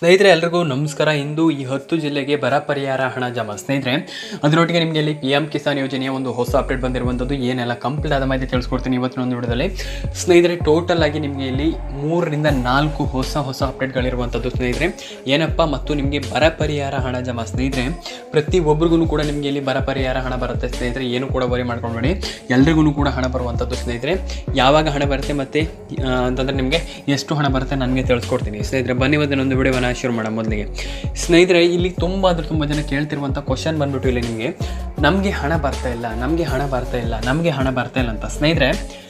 ಸ್ನೇಹಿತರೆ, ಎಲ್ರಿಗೂ ನಮಸ್ಕಾರ. ಇಂದು ಈ ಹತ್ತು ಜಿಲ್ಲೆಗೆ ಬರ ಪರಿಹಾರ ಹಣ ಜಮಾ. ಸ್ನೇಹಿತರೆ, ಅದರೊಟ್ಟಿಗೆ ನಿಮಗೆ ಇಲ್ಲಿ ಪಿ ಎಂ ಕಿಸಾನ್ ಯೋಜನೆಯ ಒಂದು ಹೊಸ ಅಪ್ಡೇಟ್ ಬಂದಿರುವಂಥದ್ದು, ಏನೆಲ್ಲ ಕಂಪ್ಲೀಟ್ ಆದ ಮಾಹಿತಿ ತಿಳಿಸ್ಕೊಡ್ತೀನಿ ಇವತ್ತಿನ ಒಂದು ವಿಡಿಯೋದಲ್ಲಿ. ಸ್ನೇಹಿತರೆ ಟೋಟಲ್ ಆಗಿ ನಿಮಗೆ ಇಲ್ಲಿ ಮೂರರಿಂದ ನಾಲ್ಕು ಹೊಸ ಹೊಸ ಅಪ್ಡೇಟ್ಗಳಿರುವಂಥದ್ದು ಸ್ನೇಹಿತರೆ. ಏನಪ್ಪ ಮತ್ತು ನಿಮಗೆ ಬರ ಪರಿಹಾರ ಹಣ ಜಮಾ? ಸ್ನೇಹಿತರೆ, ಪ್ರತಿ ಒಬ್ರಿಗೂ ಕೂಡ ನಿಮಗೆ ಇಲ್ಲಿ ಬರ ಪರಿಹಾರ ಹಣ ಬರುತ್ತೆ ಸ್ನೇಹಿತರೆ. ಏನು ಕೂಡ ವರಿ ಮಾಡ್ಕೊಂಡ್ಬೇಡಿ ಎಲ್ರಿಗೂ ಕೂಡ ಹಣ ಬರುವಂಥದ್ದು ಸ್ನೇಹಿತರೆ. ಯಾವಾಗ ಹಣ ಬರುತ್ತೆ ಮತ್ತು ಅಂತಂದರೆ ನಿಮಗೆ ಎಷ್ಟು ಹಣ ಬರುತ್ತೆ ನನಗೆ ತಿಳಿಸ್ಕೊಡ್ತೀನಿ. ಸ್ನೇಹಿತರೆ, ಬನ್ನಿ ಒಂದು ವಿಡಿಯೋವನ್ನು ಶುರು ಮಾಡೋ ಮೊದಲಿಗೆ. ಸ್ನೇಹಿತರೆ, ಇಲ್ಲಿ ತುಂಬ ಅಂದ್ರೆ ತುಂಬ ಜನ ಕೇಳ್ತಿರುವಂಥ ಕ್ವಶನ್ ಬಂದ್ಬಿಟ್ಟು ಇಲ್ಲಿ ನಿಮಗೆ, ನಮಗೆ ಹಣ ಬರ್ತಾ ಇಲ್ಲ, ನಮಗೆ ಹಣ ಬರ್ತಾ ಇಲ್ಲ, ನಮಗೆ ಹಣ ಬರ್ತಾ ಇಲ್ಲ ಅಂತ. ಸ್ನೇಹಿತರೆ,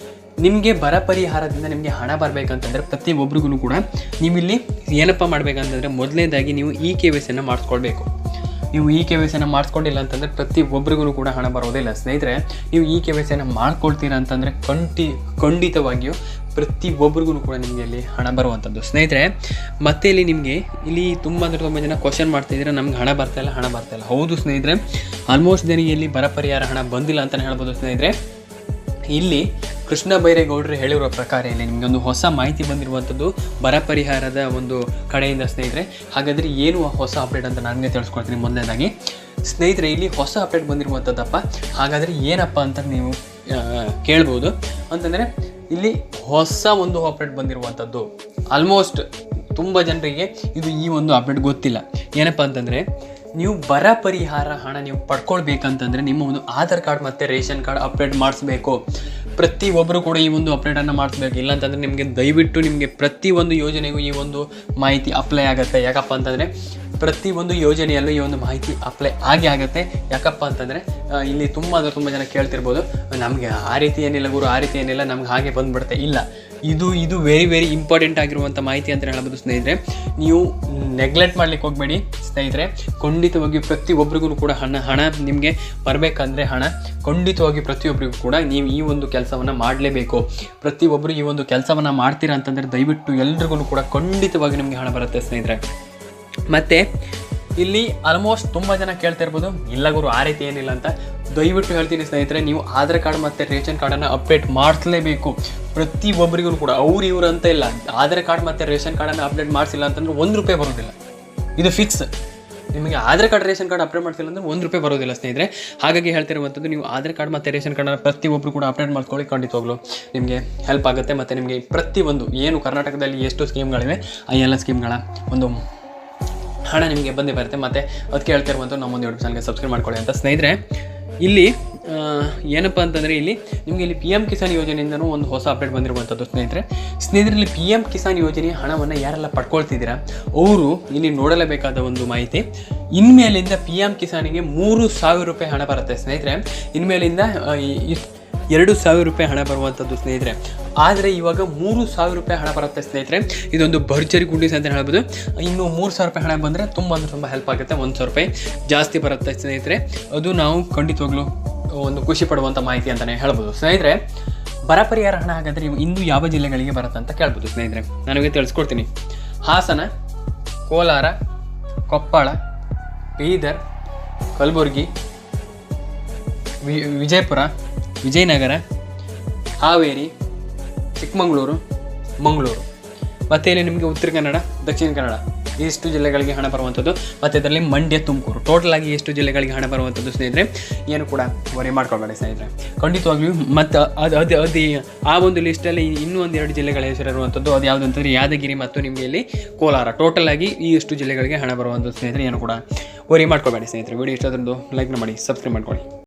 ನಿಮಗೆ ಬರ ಪರಿಹಾರದಿಂದ ನಿಮಗೆ ಹಣ ಬರಬೇಕಂತಂದರೆ ಪ್ರತಿ ಒಬ್ರಿಗೂ ಕೂಡ ನೀವು ಇಲ್ಲಿ ಏನಪ್ಪ ಮಾಡಬೇಕಂತಂದರೆ ಮೊದಲನೇದಾಗಿ ನೀವು ಇ ಕೆ ವಿ ಸಿಯನ್ನು ಮಾಡಿಸ್ಕೊಳ್ಬೇಕು. ನೀವು ಇ ಕೆ ವೈ ಸಿಯನ್ನು ಮಾಡಿಸ್ಕೊಂಡಿಲ್ಲ ಅಂತಂದರೆ ಪ್ರತಿ ಒಬ್ಬರಿಗೂ ಕೂಡ ಹಣ ಬರೋದಿಲ್ಲ ಸ್ನೇಹಿತರೆ, ನೀವು ಇ ಕೆ ವೈ ಸಿಯನ್ನು ಮಾಡ್ಕೊಳ್ತೀರಾ ಅಂತಂದರೆ ಕಂಟಿ ಖಂಡಿತವಾಗಿಯೂ ಪ್ರತಿ ಒಬ್ಬರಿಗೂ ಕೂಡ ನಿಮಗೆ ಇಲ್ಲಿ ಹಣ ಬರುವಂಥದ್ದು ಸ್ನೇಹಿತರೆ, ಮತ್ತೆ ಇಲ್ಲಿ ನಿಮಗೆ ಇಲ್ಲಿ ತುಂಬ ಅಂದರೆ ತುಂಬ ಜನ ಕ್ವಶನ್ ಮಾಡ್ತಿದ್ರೆ ನಮ್ಗೆ ಹಣ ಬರ್ತಾ ಇಲ್ಲ, ಹಣ ಬರ್ತಾ ಇಲ್ಲ. ಹೌದು ಸ್ನೇಹಿತರೆ ಆಲ್ಮೋಸ್ಟ್ ಜನರಿಗೆ ಇಲ್ಲಿ ಬರ ಪರಿಹಾರ ಹಣ ಬಂದಿಲ್ಲ ಅಂತಲೇ ಹೇಳ್ಬೋದು ಸ್ನೇಹಿತರೆ. ಇಲ್ಲಿ ಕೃಷ್ಣ ಬೈರೇಗೌಡರು ಹೇಳಿರೋ ಪ್ರಕಾರ ಇಲ್ಲಿ ಒಂದು ಹೊಸ ಮಾಹಿತಿ ಬಂದಿರುವಂಥದ್ದು ಬರ ಪರಿಹಾರದ ಒಂದು ಕಡೆಯಿಂದ ಸ್ನೇಹಿತರೆ. ಹಾಗಾದರೆ ಏನು ಹೊಸ ಅಪ್ಡೇಟ್ ಅಂತ ನನಗೆ ತಿಳಿಸ್ಕೊಡ್ತೀನಿ ಮೊದಲನೇದಾಗಿ. ಸ್ನೇಹಿತರೆ, ಇಲ್ಲಿ ಹೊಸ ಅಪ್ಡೇಟ್ ಬಂದಿರುವಂಥದ್ದಪ್ಪ. ಹಾಗಾದರೆ ಏನಪ್ಪ ಅಂತ ನೀವು ಕೇಳ್ಬೋದು. ಅಂತಂದರೆ, ಇಲ್ಲಿ ಹೊಸ ಒಂದು ಅಪ್ಡೇಟ್ ಬಂದಿರುವಂಥದ್ದು. ಆಲ್ಮೋಸ್ಟ್ ತುಂಬ ಜನರಿಗೆ ಇದು ಈ ಒಂದು ಅಪ್ಡೇಟ್ ಗೊತ್ತಿಲ್ಲ. ಏನಪ್ಪ ಅಂತಂದರೆ, ನೀವು ಬರ ಪರಿಹಾರ ಹಣ ನೀವು ಪಡ್ಕೊಳ್ಬೇಕಂತಂದರೆ ನಿಮ್ಮ ಒಂದು ಆಧಾರ್ ಕಾರ್ಡ್ ಮತ್ತು ರೇಷನ್ ಕಾರ್ಡ್ ಅಪ್ಡೇಟ್ ಮಾಡಿಸ್ಬೇಕು. ಪ್ರತಿ ಒಬ್ಬರು ಕೂಡ ಈ ಒಂದು ಅಪ್ಡೇಟನ್ನು ಇಲ್ಲ ಅಂತಂದರೆ ನಿಮಗೆ ದಯವಿಟ್ಟು ನಿಮಗೆ ಪ್ರತಿ ಒಂದು ಯೋಜನೆಗೂ ಈ ಒಂದು ಮಾಹಿತಿ ಅಪ್ಲೈ ಆಗುತ್ತೆ. ಯಾಕಪ್ಪ ಅಂತಂದರೆ ಪ್ರತಿ ಒಂದು ಯೋಜನೆಯಲ್ಲೂ ಈ ಒಂದು ಮಾಹಿತಿ ಅಪ್ಲೈ ಆಗೇ ಆಗುತ್ತೆ. ಯಾಕಪ್ಪ ಅಂತಂದರೆ ಇಲ್ಲಿ ತುಂಬ ಅಂದರೆ ತುಂಬ ಜನ ಕೇಳ್ತಿರ್ಬೋದು, ನಮಗೆ ಆ ರೀತಿ ಏನಿಲ್ಲ ಗುರು, ಆ ರೀತಿ ಏನಿಲ್ಲ, ನಮ್ಗೆ ಹಾಗೆ ಬಂದುಬಿಡುತ್ತೆ. ಇಲ್ಲ, ಇದು ಇದು ವೆರಿ ವೆರಿ ಇಂಪಾರ್ಟೆಂಟ್ ಆಗಿರುವಂಥ ಮಾಹಿತಿ ಅಂತ ಹೇಳ್ಬೋದು ಸ್ನೇಹಿತರೆ. ನೀವು ನೆಗ್ಲೆಕ್ಟ್ ಮಾಡ್ಲಿಕ್ಕೆ ಹೋಗಬೇಡಿ ಸ್ನೇಹಿತರೆ. ಖಂಡಿತವಾಗಿ ಪ್ರತಿಯೊಬ್ಬರಿಗೂ ಕೂಡ ಹಣ ಹಣ ನಿಮಗೆ ಬರಬೇಕಂದ್ರೆ ಹಣ. ಖಂಡಿತವಾಗಿ ಪ್ರತಿಯೊಬ್ಬರಿಗೂ ಕೂಡ ನೀವು ಈ ಒಂದು ಕೆಲಸವನ್ನು ಮಾಡಲೇಬೇಕು. ಪ್ರತಿಯೊಬ್ಬರು ಈ ಒಂದು ಕೆಲಸವನ್ನು ಮಾಡ್ತೀರಾ ಅಂತಂದರೆ ದಯವಿಟ್ಟು ಎಲ್ರಿಗೂ ಕೂಡ ಖಂಡಿತವಾಗಿ ನಿಮಗೆ ಹಣ ಬರುತ್ತೆ ಸ್ನೇಹಿತರೆ. ಮತ್ತು ಇಲ್ಲಿ ಆಲ್ಮೋಸ್ಟ್ ತುಂಬ ಜನ ಕೇಳ್ತಾ ಇರ್ಬೋದು. ಇಲ್ಲ ಗುರು, ಆ ರೀತಿ ಏನಿಲ್ಲ ಅಂತ. ದಯವಿಟ್ಟು ಹೇಳ್ತೀನಿ ಸ್ನೇಹಿತರೆ, ನೀವು ಆಧಾರ್ ಕಾರ್ಡ್ ಮತ್ತು ರೇಷನ್ ಕಾರ್ಡನ್ನು ಅಪ್ಡೇಟ್ ಮಾಡಿಸಲೇಬೇಕು. ಪ್ರತಿ ಒಬ್ಬರಿಗೂ ಕೂಡ, ಅವ್ರು ಇವ್ರು ಅಂತ ಇಲ್ಲ. ಆಧಾರ್ ಕಾರ್ಡ್ ಮತ್ತು ರೇಷನ್ ಕಾರ್ಡನ್ನು ಅಪ್ಡೇಟ್ ಮಾಡಿಸಿಲ್ಲ ಅಂತಂದ್ರೆ ಒಂದು ರೂಪಾಯಿ ಬರೋದಿಲ್ಲ. ಇದು ಫಿಕ್ಸ್ ನಿಮಗೆ Aadhaar card, ration card update ಮಾಡ್ತಿಲ್ಲ ಅಂದ್ರೆ ಒಂದು ರೂಪಾಯಿ ಬರೋದಿಲ್ಲ ಸ್ನೇಹಿತರೆ. ಹಾಗಾಗಿ ಹೇಳ್ತಿರುವಂಥದ್ದು, ನೀವು ಆಧಾರ್ ಕಾರ್ಡ್ ಮತ್ತು ರೇಷನ್ ಕಾರ್ಡನ್ನು ಪ್ರತಿಯೊಬ್ಬರು ಕೂಡ ಅಪ್ಡೇಟ್ ಮಾಡ್ಕೊಳ್ಳಿ ಖಂಡಿತವಾಗ್ಲು ನಿಮಗೆ ಹೆಲ್ಪ್ ಆಗುತ್ತೆ ಮತ್ತು ನಿಮಗೆ ಪ್ರತಿಯೊಂದು ಏನು ಕರ್ನಾಟಕದಲ್ಲಿ ಎಷ್ಟು ಸ್ಕೀಮ್ಗಳಿವೆ ಆ ಎಲ್ಲ ಸ್ಕೀಮ್ಗಳ ಒಂದು ಹಣ ನಿಮಗೆ ಬಂದೇ ಬರುತ್ತೆ. ಮತ್ತು ಅದಕ್ಕೆ ಹೇಳ್ತಾ ಇರುವಂಥ ನಮ್ಮೊಂದು ಯೂಟ್ಯೂಬ್ ಚಾನಲ್ಗೆ ಸಬ್ಸ್ಕ್ರೈಬ್ ಮಾಡ್ಕೊಳ್ಳಿ ಅಂತ ಸ್ನೇಹಿತರೆ, ಇಲ್ಲಿ ಏನಪ್ಪ ಅಂತಂದರೆ ಇಲ್ಲಿ ನಿಮಗೆ ಇಲ್ಲಿ ಪಿ ಎಂ ಕಿಸಾನ್ ಯೋಜನೆಯಿಂದನೂ ಒಂದು ಹೊಸ ಅಪ್ಡೇಟ್ ಬಂದಿರುವಂಥದ್ದು ಸ್ನೇಹಿತರೆ. ಸ್ನೇಹಿತರಲ್ಲಿ ಪಿ ಎಂ ಕಿಸಾನ್ ಯೋಜನೆಯ ಹಣವನ್ನು ಯಾರೆಲ್ಲ ಪಡ್ಕೊಳ್ತಿದ್ದೀರಾ? ಅವರು ಇಲ್ಲಿ ನೋಡಲೇಬೇಕಾದ ಒಂದು ಮಾಹಿತಿ, ಇನ್ಮೇಲಿಂದ ಪಿ ಎಂ ಕಿಸಾನಿಗೆ ಮೂರು ಸಾವಿರ ರೂಪಾಯಿ ಹಣ ಬರುತ್ತೆ ಸ್ನೇಹಿತರೆ. ಇನ್ಮೇಲಿಂದ ಎರಡು ಸಾವಿರ ರೂಪಾಯಿ ಹಣ ಬರುವಂಥದ್ದು ಸ್ನೇಹಿತರೆ. ಆದರೆ ಇವಾಗ ಮೂರು ಸಾವಿರ ರೂಪಾಯಿ ಹಣ ಬರುತ್ತೆ ಸ್ನೇಹಿತರೆ. ಇದೊಂದು ಭರ್ಜರಿ ಗುಂಡಿಸ್ ಅಂತ ಹೇಳ್ಬೋದು. ಇನ್ನು ಮೂರು ಸಾವಿರ ರೂಪಾಯಿ ಹಣ ಬಂದರೆ ತುಂಬ ಅಂದರೆ ತುಂಬ ಹೆಲ್ಪ್ ಆಗುತ್ತೆ. ಒಂದು ಸಾವಿರ ರೂಪಾಯಿ ಜಾಸ್ತಿ ಬರುತ್ತೆ ಸ್ನೇಹಿತರೆ. ಅದು ನಾವು ಖಂಡಿತವಾಗ್ಲೂ ಒಂದು ಖುಷಿ ಪಡುವಂಥ ಮಾಹಿತಿ ಅಂತಲೇ ಹೇಳ್ಬೋದು. ಸ್ನೇಹಿತರೆ, ಬರ ಪರಿಹಾರ ಹಣ ಹಾಗಾದರೆ ಇಂದು ಯಾವ ಜಿಲ್ಲೆಗಳಿಗೆ ಬರುತ್ತೆ ಅಂತ ಕೇಳ್ಬೋದು ಸ್ನೇಹಿತರೆ. ನನಗೆ ತಿಳಿಸ್ಕೊಡ್ತೀನಿ. ಹಾಸನ, ಕೋಲಾರ, ಕೊಪ್ಪಳ, ಬೀದರ್, ಕಲಬುರಗಿ ವಿಜಯಪುರ ವಿಜಯನಗರ, ಹಾವೇರಿ, ಚಿಕ್ಕಮಗಳೂರು, ಮಂಗಳೂರು. ಮತ್ತು ಇಲ್ಲಿ ನಿಮಗೆ ಉತ್ತರ ಕನ್ನಡ, ದಕ್ಷಿಣ ಕನ್ನಡ ಇಷ್ಟು ಜಿಲ್ಲೆಗಳಿಗೆ ಹಣ ಬರುವಂಥದ್ದು ಮತ್ತು ಇದರಲ್ಲಿ ಮಂಡ್ಯ, ತುಮಕೂರು. ಟೋಟಲ್ ಆಗಿ ಎಷ್ಟು ಜಿಲ್ಲೆಗಳಿಗೆ ಹಣ ಬರುವಂಥದ್ದು ಸ್ನೇಹಿತರೆ, ಏನು ಕೂಡ ವರಿ ಮಾಡ್ಕೊಳ್ಬೇಡಿ ಸ್ನೇಹಿತರೆ. ಖಂಡಿತವಾಗಿಯೂ ಮತ್ತು ಅದು ಅದು ಅದು ಆ ಒಂದು ಲಿಸ್ಟಲ್ಲಿ ಇನ್ನೂ ಒಂದೆರಡು ಜಿಲ್ಲೆಗಳ ಹೆಸರಿರುವಂಥದ್ದು ಅದು ಯಾವುದು ಅಂತಂದರೆ ಯಾದಗಿರಿ ಮತ್ತು ನಿಮಗೆ ಇಲ್ಲಿ ಕೋಲಾರ. ಟೋಟಲ್ ಆಗಿ ಈ ಎಷ್ಟು ಜಿಲ್ಲೆಗಳಿಗೆ ಹಣ ಬರುವಂಥದ್ದು ಸ್ನೇಹಿತರೆ, ಏನು ಕೂಡ ವರಿ ಮಾಡ್ಕೊಬೇಡಿ ಸ್ನೇಹಿತರೆ. ವಿಡಿಯೋ ಇಷ್ಟ ಲೈಕ್ ಮಾಡಿ ಸಬ್ಸ್ಕ್ರೈಬ್ ಮಾಡ್ಕೊಳ್ಳಿ.